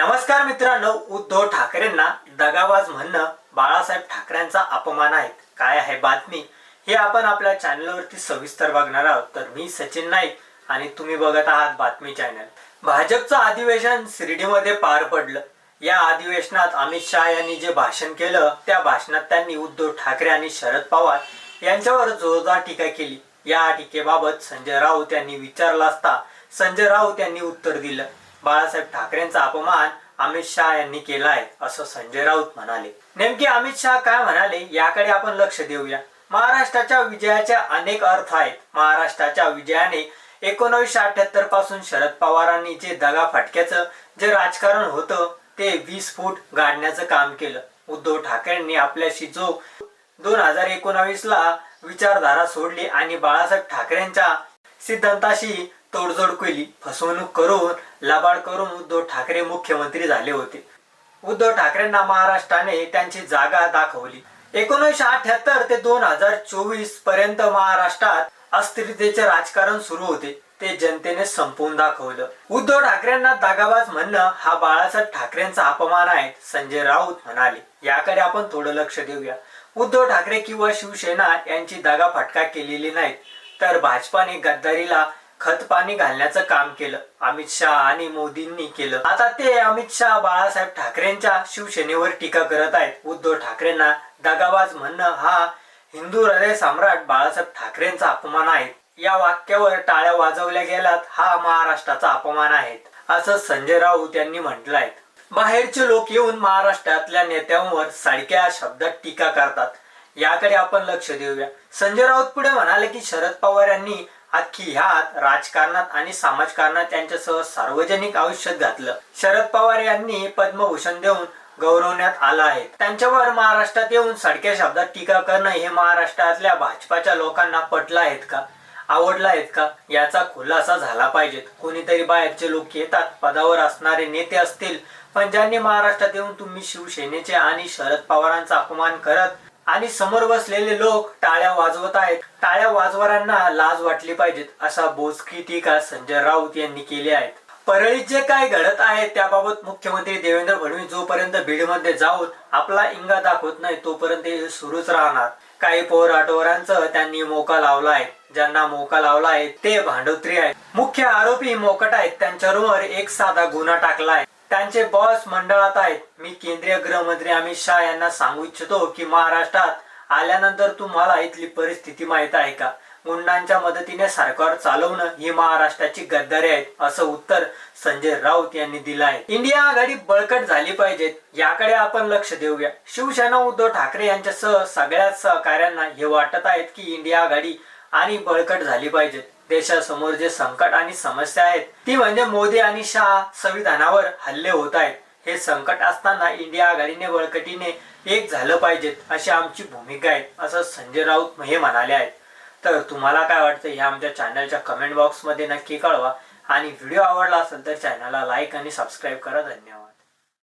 नमस्कार मित्रांनो उद्धव ठाकरेंना दगाबाज म्हणणं बाळासाहेब ठाकरेंचा अपमान आहे. काय आहे बातमी? हे आपण आपल्या चॅनलवरती सविस्तर बघणार आहोत. तर मी सचिन नाईक आणि तुम्ही बघत आहात बातमी चॅनल भाजपचं अधिवेशन शिर्डीमध्ये पार पडलं. या अधिवेशनात अमित शहा यांनी जे भाषण केलं त्या भाषणात त्यांनी उद्धव ठाकरे आणि शरद पवार यांच्यावर जोरदार टीका केली. या टीकेबाबत संजय राऊत यांनी विचारला असता संजय राऊत यांनी उत्तर दिलं. बाळासाहेब ठाकरेंचा अपमान अमित शहा यांनी केला आहे असं संजय राऊत म्हणाले. नेमके अमित शहा काय म्हणाले याकडे आपण लक्ष देऊया. महाराष्ट्राच्या विजयाचे अनेक अर्थ आहेत. महाराष्ट्राच्या विजयाने एकोणीसशे अठ्याहत्तरपासून शरद पवारांनी जे दगा फटक्याचं जे राजकारण होतं ते वीस फूट गाडण्याचं काम केलं. उद्धव ठाकरेंनी आपल्याशी जो दोन हजार एकोणावीस ला विचारधारा सोडली आणि बाळासाहेब ठाकरेंच्या सिद्धांताशी तोडजोड केली. फसवणूक करून लबाड करून उद्धव ठाकरे मुख्यमंत्री झाले होते. उद्धव ठाकरेंना महाराष्ट्राने त्यांची जागा दाखवली. एकोणीसशे अठ्याहत्तर ते दोन हजार चोवीसपर्यंत महाराष्ट्रात अस्थिरतेचे राजकारण सुरू होते. ते जनतेने संपवून दाखवलं. उद्धव ठाकरेंना दागाबाज म्हणणं हा बाळासाहेब ठाकरेंचा अपमान आहे संजय राऊत म्हणाले. याकडे आपण थोडं लक्ष देऊया. उद्धव ठाकरे किंवा शिवसेना यांची दागा फटका केलेली नाही तर भाजपाने गद्दारीला खत पाणी घालण्याचं काम केलं. अमित शहा आणि मोदींनी केलं. आता ते अमित शहा बाळासाहेब ठाकरेंच्या शिवसेनेवर टीका करत आहेत. उद्धव ठाकरेंना दगाबाज म्हणणं हा हिंदू हृदय सम्राट बाळासाहेब ठाकरेंचा अपमान आहे. या वाक्यावर टाळ्या वाजवल्या गेल्यात हा महाराष्ट्राचा अपमान आहे असं संजय राऊत यांनी म्हटलं आहे बाहेरचे लोक येऊन महाराष्ट्रातल्या नेत्यांवर सारख्या शब्दात टीका करतात. याकडे आपण लक्ष देऊया. संजय राऊत पुढे म्हणाले की शरद पवार यांनी अख्खी ह्यात राजकारणात आणि समाजकारणात यांच्यासह सार्वजनिक आयुष्यात घातलं. शरद पवार यांनी पद्मभूषण देऊन गौरवण्यात आला आहे. त्यांच्यावर महाराष्ट्रात येऊन सडक्या शब्दात टीका करणं हे महाराष्ट्रातल्या भाजपाच्या लोकांना पटलं आहेत का? आवडला आहेत का? याचा खुलासा झाला पाहिजे कोणीतरी बाहेरचे लोक येतात पदावर असणारे नेते असतील पण ज्यांनी महाराष्ट्रात येऊन तुम्ही शिवसेनेचे आणि शरद पवारांचा अपमान करत आणि समोर बसलेले लोक टाळ्या वाजवत आहेत. टाळ्या वाजवणाऱ्यांना लाज वाटली पाहिजेत असा बोजकी टीका संजय राऊत यांनी केली आहे परळीत जे काय घडत आहे त्याबाबत मुख्यमंत्री देवेंद्र फडणवीस जोपर्यंत बीडमध्ये जाऊन आपला इंगा दाखवत नाही तोपर्यंत हे सुरूच राहणार. काही पोर आठवरांचं त्यांनी मोका लावला आहे. ज्यांना मोका लावला आहे ते भांडोत्री आहेत. मुख्य आरोपी मोकट आहेत. त्यांच्यावर एक साधा गुन्हा टाकला आहे. त्यांचे बॉस मंडळात आहेत. मी केंद्रीय गृहमंत्री अमित शहा यांना सांगू इच्छितो की महाराष्ट्रात आल्यानंतर तुम्हाला इथली परिस्थिती माहीत आहे का? गुंडांच्या मदतीने सरकार चालवणं ही महाराष्ट्राची गद्दारी आहे असं उत्तर संजय राऊत यांनी दिलं आहे. इंडिया आघाडी बळकट झाली पाहिजे याकडे आपण लक्ष देऊया. शिवसेना उद्धव ठाकरे यांच्यासह सगळ्याच सहकार्यांना हे वाटत आहेत की इंडिया आघाडी आणि बळकट झाली पाहिजेत देशासमोर जे संकट आणि समस्या आहेत ती म्हणजे मोदी आणि शहा संविधानावर हल्ले होत आहेत. हे संकट असताना इंडिया आघाडीने बळकटीने एक झालं पाहिजेत अशी आमची भूमिका आहे असं संजय राऊत हे म्हणाले आहेत. तर तुम्हाला काय वाटतं हे आमच्या चॅनलच्या कमेंट बॉक्समध्ये नक्की कळवा. आणि व्हिडिओ आवडला असेल तर चॅनलला लाईक आणि सबस्क्राईब करा. धन्यवाद.